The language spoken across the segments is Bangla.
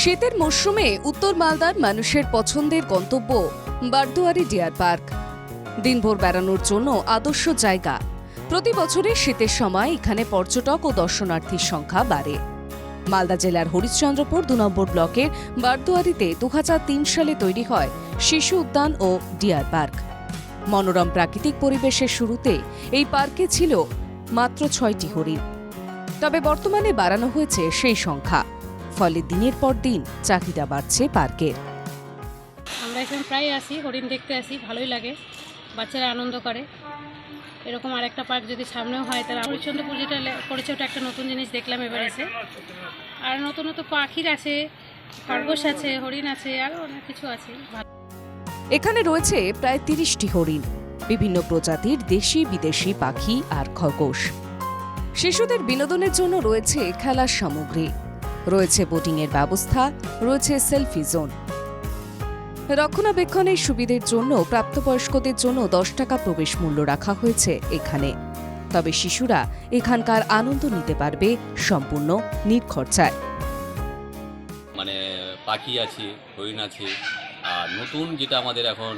শীতের মরশুমে উত্তর মালদার মানুষের পছন্দের গন্তব্য বারদুয়ারি ডিয়ার পার্ক। দিনভর বেড়ানোর জন্য আদর্শ জায়গা। প্রতি বছরের শীতের সময় এখানে পর্যটক ও দর্শনার্থীর সংখ্যা বাড়ে। মালদা জেলার হরিশ্চন্দ্রপুর দু নম্বর ব্লকের বারদুয়ারিতে দু হাজার তিন সালে তৈরি হয় শিশু উদ্যান ও ডিয়ার পার্ক। মনোরম প্রাকৃতিক পরিবেশের শুরুতে এই পার্কে ছিল মাত্র ছয়টি হরিণ। তবে বর্তমানে বাড়ানো হয়েছে সেই সংখ্যা। ফলে দিনের পর দিন চাহিদা বাড়ছে পার্কের। আমরা এখানে প্রায় আসি হরিণ দেখতে আসি ভালোই লাগে বাচ্চারা আনন্দ করে। এরকম আরেকটা পার্ক যদি সামনেও হয় তাহলে হরিশ্চন্দ্রপুর যেটা করেছে ওটা একটা নতুন জিনিস দেখলাম এবার এসে। আর নতুন নতুন পাখির আছে খরগোশ আছে হরিণ আছে আরও অনেক কিছু আছে। এখানে রয়েছে প্রায় তিরিশটি হরিণ বিভিন্ন প্রজাতির দেশি বিদেশি পাখি আর খরগোশ। শিশুদের বিনোদনের জন্য রয়েছে খেলার সামগ্রী। রয়েছে বোটিংয়ের ব্যবস্থা, রয়েছে সেলফি জোন। রক্ষণাবেক্ষণের সুবিধের জন্য, প্রাপ্তবয়স্কদের জন্য দশ টাকা প্রবেশ মূল্য রাখা হয়েছে এখানে। তবে শিশুরা এখানকার আনন্দ নিতে পারবে সম্পূর্ণ নির্খরচায়। মানে পাখি আছে, হরিণ আছে, আর নতুন যেটা আমাদের এখন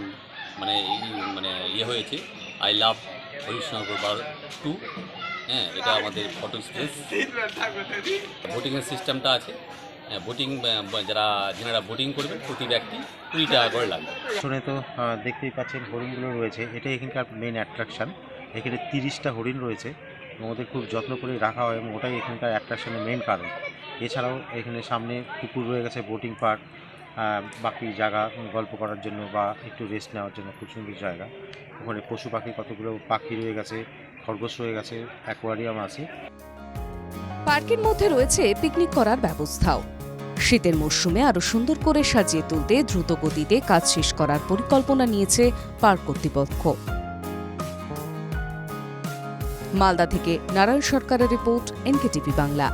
মানে মানে ইয়ে হয়েছে আই লাভ হরিশনগর টু হ্যাঁ এটা আমাদের ফটো স্পেস ভোটিংয়ের সিস্টেমটা আছে। হ্যাঁ ভোটিং যারা যারা ভোটিং করবে, প্রতি ব্যক্তি কুড়ি টাকা করে লাগবে। শুনে তো দেখতেই পাচ্ছেন হরিণগুলো রয়েছে। এটাই এখানকার মেন অ্যাট্রাকশন এখানে তিরিশটা হরিণ রয়েছে। এবং ওদের খুব যত্ন করে রাখা হয় এবং ওটাই এখানকার অ্যাট্রাকশনের মেন কারণ। এছাড়াও এখানে সামনে পুকুর রয়ে গেছে বোটিং পার্ক বাকি জায়গা গল্প করার জন্য বা একটু রেস্ট নেওয়ার জন্য খুব সুন্দর জায়গা। ওখানে পশু পাখি কতগুলো পাখি রয়ে গেছে। খরগোশ রয়ে গেছে, অ্যাকোয়ারিয়াম আছে। পার্কের মধ্যে রয়েছে পিকনিক করার ব্যবস্থাও। শীতের মরশুমে আরও সুন্দর করে সাজিয়ে তুলতে দ্রুত গতিতে কাজ শেষ করার পরিকল্পনা নিয়েছে পার্ক কর্তৃপক্ষ। মালদা থেকে নারায়ণ সরকারের রিপোর্ট, এনকেটিভি বাংলা।